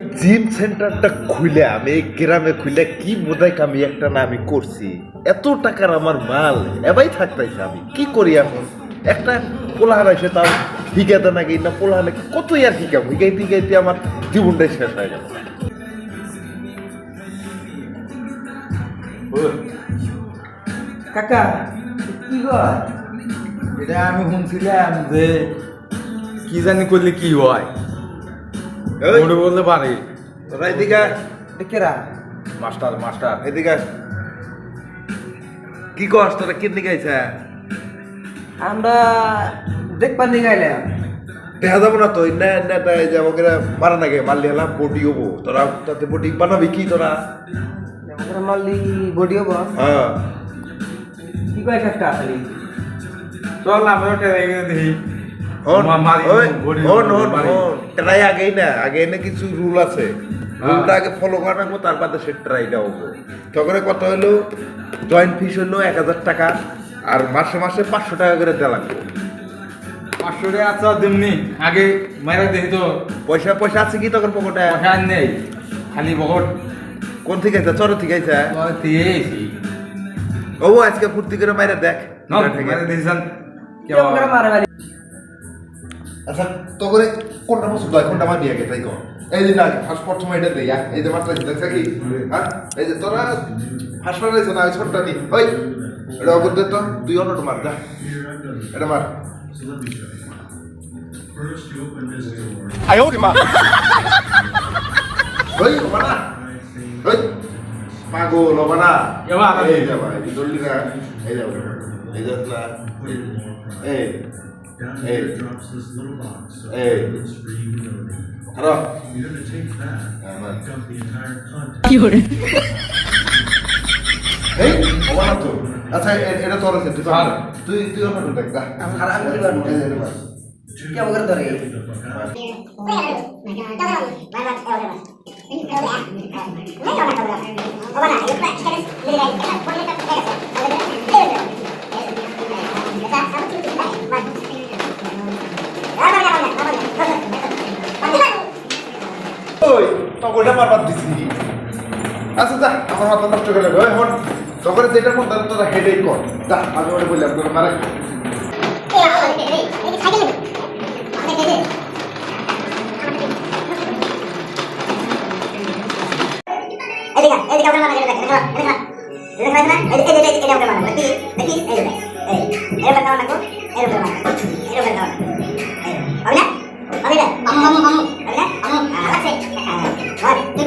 Gym সেন্টারটা খুলে, আমি গ্রামে খুলে কি বোধহয় আমি একটা না আমি করছি? এত টাকার আমার মাল, এবাই থাকতেছে আমি। কি করি এখন? একটা পোলাহান এসে তাও হিগাতে নাকি না, পোলাহানে কতই আর হিগাম হিগাইতে হিগাইতে আমার জীবনটাই শেষ হয়ে গেল। কাকা, কি এটা আমি শুনছিলাম যে কি জানি করলে কি হয়? মোটে বলতে পারে। তোরা এদিকে। কেরা মাস্টার মাস্টার। এদিকে কি কস তোরা কিডনি গাইছে আমরা দেখবার নিয়ে গেলাম দেখা যাব না তো না না না এই মারা নাগে মারলি হলাম বডি হব। তোরা তাতে বডি বানাবি কি তোরা? আমরা মারলি বডি হব। হ্যাঁ। কি কয় কাকা খালি? চল আমরা ওটা ট্রাই আগেই না আগে না কিছু রুল আছে। হ্যাঁ। রুলটা আগে ফলো করা রাখব তার বাদে সে ট্রাইটা হব। তখন কত হলো? জয়েন্ট ফিস হলো এক হাজার টাকা আর মাসে মাসে পাঁচশো টাকা করে দেওয়া লাগবে। পাঁচশো টাকা আছে তেমনি আগে মারা দেখি তো। পয়সা পয়সা আছে কি তখন পকেটে? পয়সা নেই খালি বকট কোন থেকে আছে চর থেকে আছে ও আজকে ফুর্তি করে মাইরে দেখ। না ঠিক আছে। মারা দেখেছেন আচ্ছা তো করে কোনটা পছন্দ হয় কোনটা মানি আগে তাই কর এই যে আগে ফার্স্ট প্রথমে এটা দেই এই যে মাত্রা দেখছ কি হ্যাঁ এই যে তোরা ফার্স্ট মারাইছ না ওই ছোটটা নি ওই এটা দে তো তুই অন্যটা মার যা এটা মার ওই বানা ওই পাগল বানা এবার এই যা ভাই দললি না এই যা এই যা না এই এই এই হ্যালো হ্যাঁ, মার। এই ওবানা তো আচ্ছা এটা তোর আছে তুই। তুই তুই অন্যটা দেখ যা আর আমি কি পারব? এই যে এটা মার। কি আমাকে ধরে ওই তখন এটা মারবার দিছি আচ্ছা যা আমার মাথা নষ্ট করে দেবে এখন তখন যেটা মন তাহলে তোরা হেডেই কর যা আমি ওটা বললাম তোরা মারা এদিকে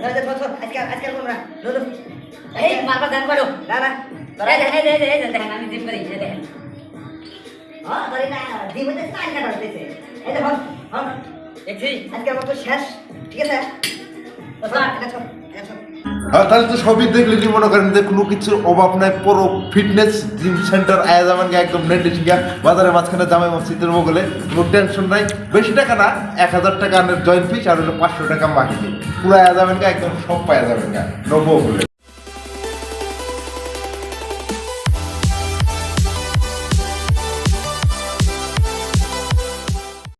বুঝলি আলাসে এই করে দেখা মানে আমাদের পয়সা এই যে আমরা ঠাকুরে এই যে আমরা মারা হ্যাঁ সুপার দিবা দে তোর বডি করে নিয়ে যাব এই এই আমি মারা দেই না আমি মারা দেই সারা আমাকে বসা গেছে পয়সা আমাকে বসা গেছে এই যাবে আমাকে ব্ল্যাক খেলা গেম খেলা দিদি তাহলে তো সবই দেখলে কি মনে করেন যে কোনো কিছুর অভাব নাই, পুরো ফিটনেস জিম সেন্টার আয়া জামানকে একদম নেটে শিখা বাজারের মাঝখানে জামাই মসজিদের মোগলে, কোনো টেনশন নাই। বেশি টাকা না, এক হাজার টাকা জয়েন্ট ফিস আর হলো পাঁচশো টাকা মাহিলি। পুরো আয়া জামানকে একদম সব পাওয়া যাবেন গা বলে